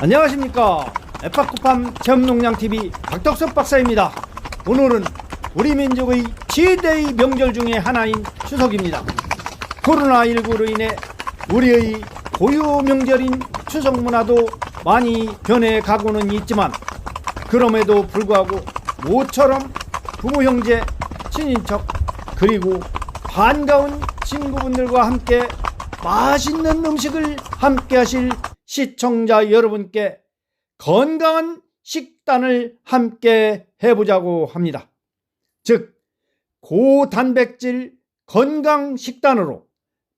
안녕하십니까. 에파쿠팜 체험농장TV 박덕섭 박사입니다. 오늘은 우리 민족의 최대의 명절 중에 하나인 추석입니다. 코로나19로 인해 우리의 고유 명절인 추석 문화도 많이 변해가고는 있지만 그럼에도 불구하고 모처럼 부모 형제 친인척 그리고 반가운 친구분들과 함께 맛있는 음식을 함께 하실 시청자 여러분께 건강한 식단을 함께 해보자고 합니다. 즉, 고단백질 건강 식단으로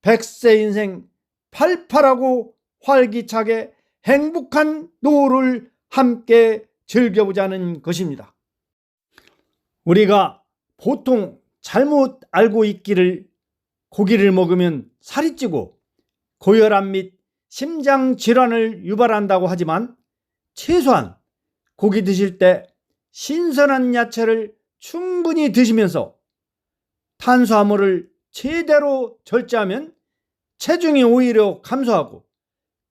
100세 인생 팔팔하고 활기차게 행복한 노후를 함께 즐겨보자는 것입니다. 우리가 보통 잘못 알고 있기를 고기를 먹으면 살이 찌고 고혈압 및 심장 질환을 유발한다고 하지만 최소한 고기 드실 때 신선한 야채를 충분히 드시면서 탄수화물을 제대로 절제하면 체중이 오히려 감소하고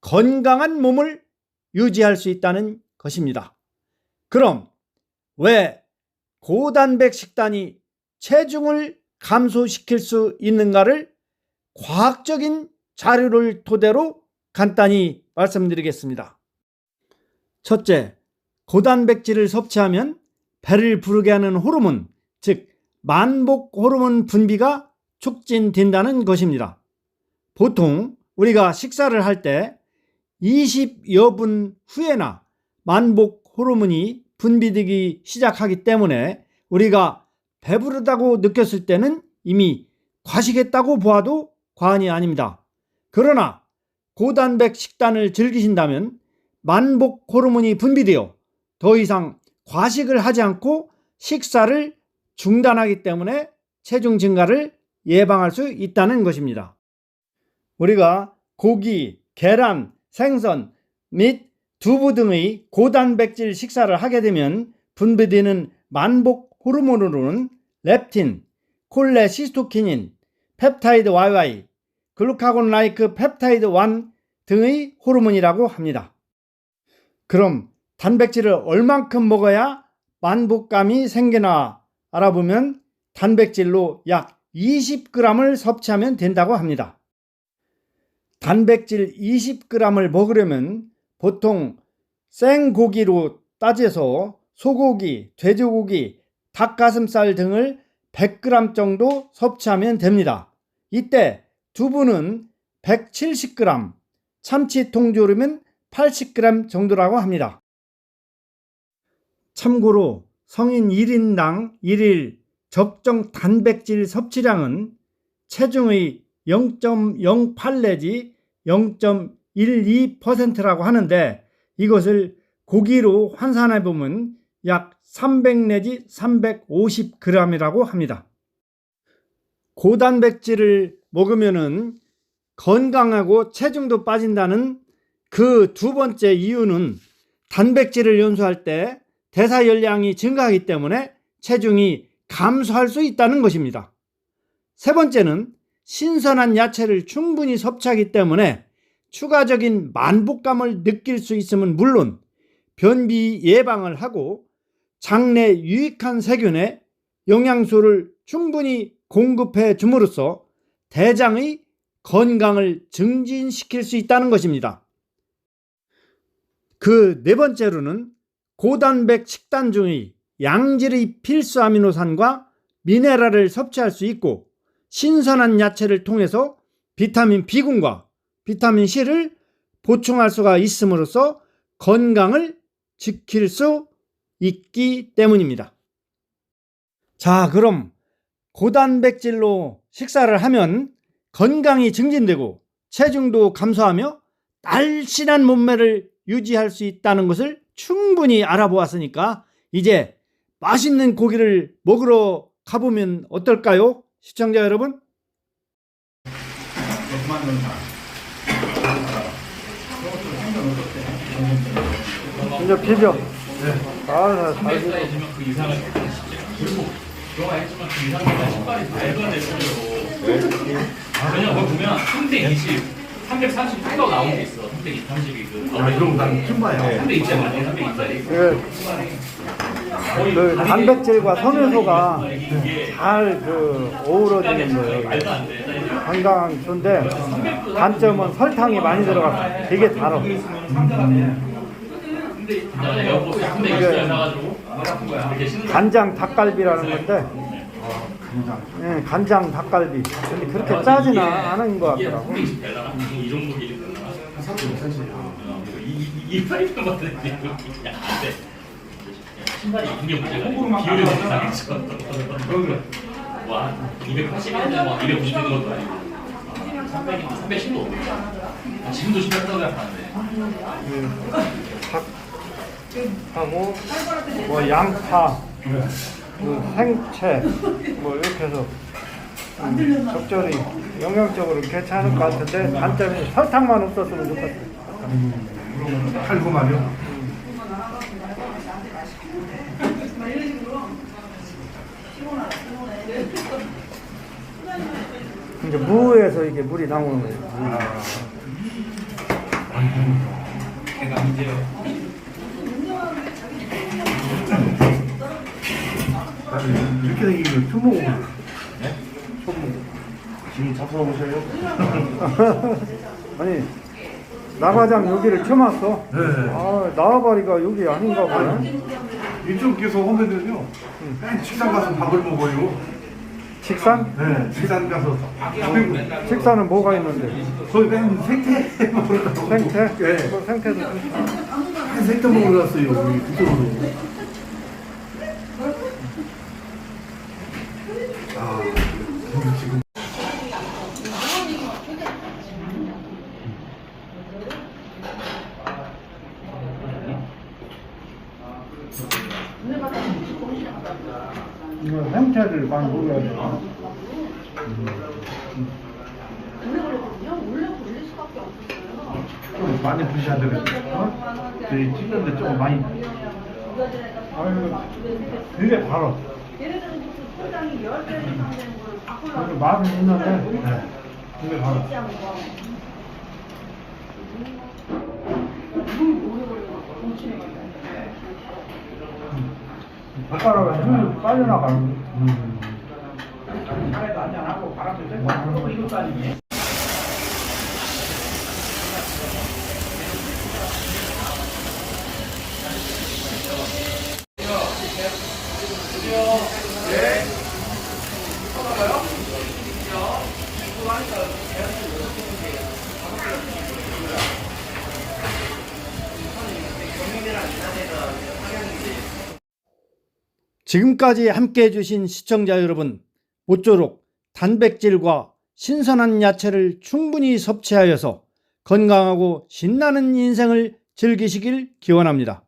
건강한 몸을 유지할 수 있다는 것입니다. 그럼 왜 고단백 식단이 체중을 감소시킬 수 있는가를 과학적인 자료를 토대로 간단히 말씀드리겠습니다. 첫째, 고단백질을 섭취하면 배를 부르게 하는 호르몬, 즉 만복 호르몬 분비가 촉진된다는 것입니다. 보통 우리가 식사를 할 때 20여 분 후에나 만복 호르몬이 분비되기 시작하기 때문에 우리가 배부르다고 느꼈을 때는 이미 과식했다고 보아도 과언이 아닙니다. 그러나 고단백 식단을 즐기신다면 만복 호르몬이 분비되어 더 이상 과식을 하지 않고 식사를 중단하기 때문에 체중 증가를 예방할 수 있다는 것입니다. 우리가 고기, 계란, 생선 및 두부 등의 고단백질 식사를 하게 되면 분비되는 만복 호르몬으로는 렙틴, 콜레시스토키닌, 펩타이드 YY, 글루카곤 라이크 펩타이드 1 등의 호르몬이라고 합니다. 그럼 단백질을 얼만큼 먹어야 만복감이 생기나 알아보면 단백질로 약 20g을 섭취하면 된다고 합니다. 단백질 20g을 먹으려면 보통 생고기로 따져서 소고기, 돼지고기, 닭가슴살 등을 100g 정도 섭취하면 됩니다. 이때 두부는 170g, 참치 통조림은 80g 정도라고 합니다. 참고로 성인 1인당 1일 적정 단백질 섭취량은 체중의 0.08 내지 0.12%라고 하는데 이것을 고기로 환산해 보면 약 300 내지 350g이라고 합니다. 고단백질을 먹으면은 건강하고 체중도 빠진다는 그 두 번째 이유는 단백질을 연소할 때 대사 열량이 증가하기 때문에 체중이 감소할 수 있다는 것입니다. 세 번째는 신선한 야채를 충분히 섭취하기 때문에 추가적인 만복감을 느낄 수 있으면 물론 변비 예방을 하고 장내 유익한 세균에 영양소를 충분히 공급해 줌으로써 대장의 건강을 증진시킬 수 있다는 것입니다. 그 네 번째로는 고단백 식단 중의 양질의 필수 아미노산과 미네랄을 섭취할 수 있고 신선한 야채를 통해서 비타민 B군과 비타민 C를 보충할 수가 있음으로써 건강을 지킬 수 있기 때문입니다. 자, 그럼 고단백질로 식사를 하면 건강이 증진되고 체중도 감소하며 날씬한 몸매를 유지할 수 있다는 것을 충분히 알아보았으니까 이제 맛있는 고기를 먹으러 가보면 어떨까요? 시청자 여러분? 이제 비벼. 아, 잘 비벼. 그 이상을 그리고 좋아했지만 그 이상보다 신발이 밟아냈어요. 왜냐 거기 보면 3대 20 330 뚝딱 나온 게 있어. 320, 30이 그. 아, 이런 거난 처음 봐요. 300이짜리, 300이짜리. 그, 그 단백질과 섬유소가 잘 그 어우러지는 거예요. 안 돼. 건강한 좋은데 단점은 설탕이 많이 들어가서 되게 달아. 나 에어포스 320짜리 사가지고 이렇게 신는 거. 간장 닭갈비라는 건데, 예, 간장 닭갈비. 근데 그렇게 짜지는 않은 것 이게 같더라고. 320 되려나? 이 정도 길이 되려나? 어, 이- 이- 이 파이프 맞는데 이게 안 돼. 신발이 이게 문제가 기울여서 이상했어. 와, 280인데 막290 되는 것도 아니고 300, 310도 지금도 신발 타고 생각하는데 하고 뭐 양파, 그 생채 뭐 이렇게 해서 음, 적절히 영양적으로 괜찮을 것 같은데 단점이 설탕만 없었으면 좋겠어. 달고만요. 이제 무에서 이게 물이 나오는 거예요. 나는 이 렇게 생긴 거 처음 먹어보네. 처음 지금 잡숴보세요. 아니 나과장 여기를 왔어. 네. 아 나와바리가 여기 아닌가 보네. 이쪽 계속 오면은요. 맨 식당 가서 밥을 먹어요. 식산? 네. 식당 가서. 식사는 뭐가 있는데? 거기 맨 생태 먹으러 가고. 생태? 네. 뭐 생태도 좀- 맨 생태 먹으러 갔어요. 우리 그쪽으로. 아, 근데 지금 이거 생태를 많이 먹여야 돼. 좀 많이 드셔야 되겠어요. 어? 찍는데 좀 많이. 아유 되게 달아. 그래도 맛은 있는데 네. 되게 달아. 젓가락에 힘이 빠져나가는 음. 지금까지 함께 해주신 시청자 여러분, 모쪼록 단백질과 신선한 야채를 충분히 섭취하여서 건강하고 신나는 인생을 즐기시길 기원합니다.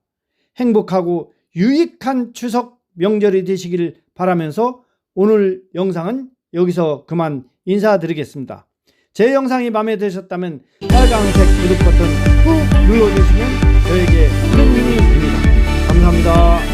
행복하고 유익한 추석 명절이 되시길 바라면서 오늘 영상은 여기서 그만 인사드리겠습니다. 제 영상이 마음에 드셨다면 빨간색 구독 버튼 꾹 눌러주시면 감사합니다.